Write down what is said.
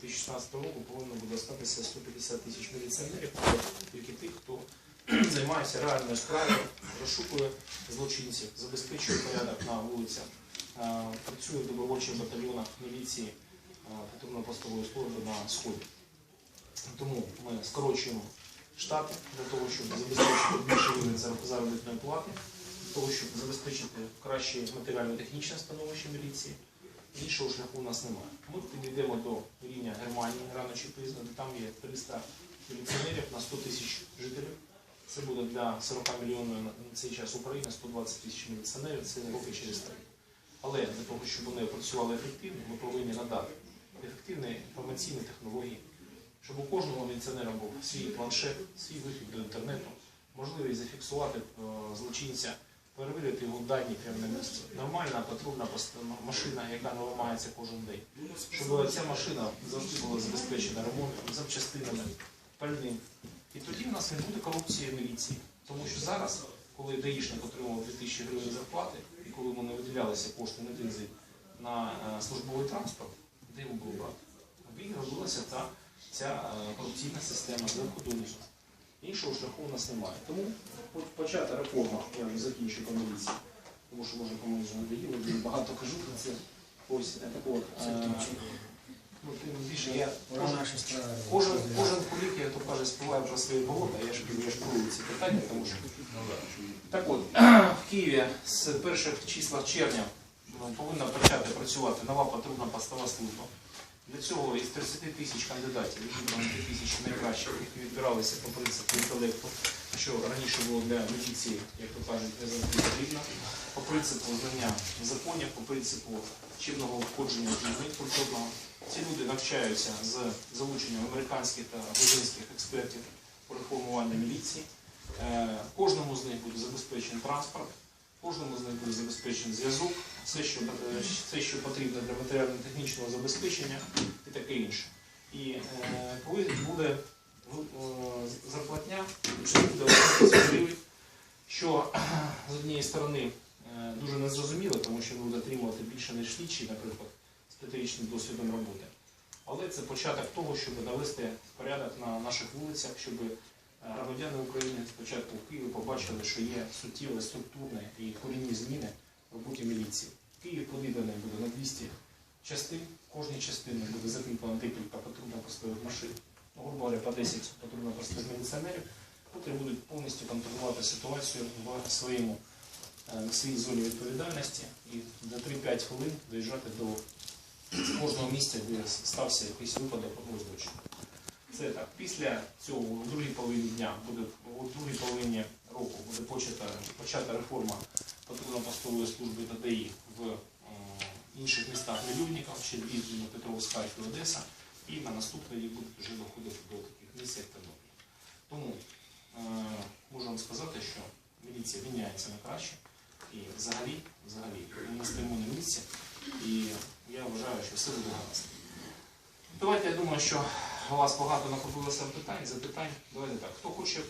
2016 року повинно буде остатися 150 тисяч міліціонерів, тільки тих, хто займається реальною справою, розшукує злочинців, забезпечує порядок на вулицях, е, працює в добровольчих батальйонах міліції е, патрульно-постової служби на сході. Тому ми скорочуємо штати для того, щоб забезпечити більший рівень заробітної плати, для того, щоб забезпечити краще матеріально-технічне становище міліції. Іншого шляху у нас немає. Ми підійдемо до рівня Германії рано чи пізно, де там є 300 міліціонерів на 100 тисяч жителів. Це буде для 40 мільйонів на цей час України 120 тисяч міліціонерів, це роки через три. Але для того, щоб вони працювали ефективно, ми повинні надати ефективні інформаційні технології, щоб у кожного міліціонера був свій планшет, свій вихід до інтернету, можливість зафіксувати е, злочинця, перевірити його дані на. Нормальна патрульна машина, яка не ламається кожен день. Щоб ця машина завжди була забезпечена ремонтом, запчастинами, пальним. І тоді в нас не буде корупції міліції. Тому що зараз, коли даїшник отримував 2000 гривень зарплати, і коли ми не виділялися кошти на бензин на е, службовий транспорт, де його було брати? І робилася та ця е, корупційна система зверху донизу. Іншого шляху у нас немає. Тому от почата реформа, я вже закінчу по тому що може комусь вже надоїло, я багато кажу про це. Ось е, так от. е, Ну, тим більше я кожен, кожен, кожен полік, як то каже, співає про свої болота, я ж я ж курую ці питання, тому що. Так от, в Києві з перших числа червня ну, повинна почати працювати нова патрульна постова служба. Для цього із 30 тисяч кандидатів, відібрано 2 тисячі найкращих, які відбиралися по принципу інтелекту, що раніше було для міліції, як то кажуть, не завжди потрібно, по принципу знання законів, по принципу чинного входження в людьми культурного. Ці люди навчаються з залученням американських та грузинських експертів по реформуванню міліції. Е, Кожному з них буде забезпечений транспорт, кожному з них буде забезпечений зв'язок, все, що, е, все, що потрібно для матеріально-технічного забезпечення і таке інше. І е, коли буде зарплатня, буде 11 гривень, що з однієї сторони е, дуже незрозуміло, тому що буде отримувати більше ніж слідчий, наприклад, з п'ятирічним досвідом роботи. Але це початок того, щоб навести порядок на наших вулицях, щоб е, громадяни України спочатку в Києві побачили, що є суттєві структурні і корінні зміни в роботі міліції. Київ поділений буде на 200 частин. В кожній частині буде закріплено декілька патрульно-постових машин, ну, грубо говоря, по 10 патрульно-постових міліціонерів, які будуть повністю контролювати ситуацію в своєму е, в своїй зоні відповідальності і за 3-5 хвилин доїжджати до кожного місця, де стався якийсь випадок або. Це так. Після цього, в другій половині дня, буде у другій половині року буде почата, почата реформа патрульно-постової служби та ДАІ в е, інших містах Мільйонників, ще Рівне, Петровськ, Харків, Одеса. І на наступний рік вже доходити до таких місць, як Тернопіль. Тому е, можу вам сказати, що міліція міняється на краще. І взагалі, взагалі, ми не стоїмо на місці. І я вважаю, що все буде гаразд. Давайте я думаю, що у вас багато накопилося питань, запитань. Давайте так. Хто хоче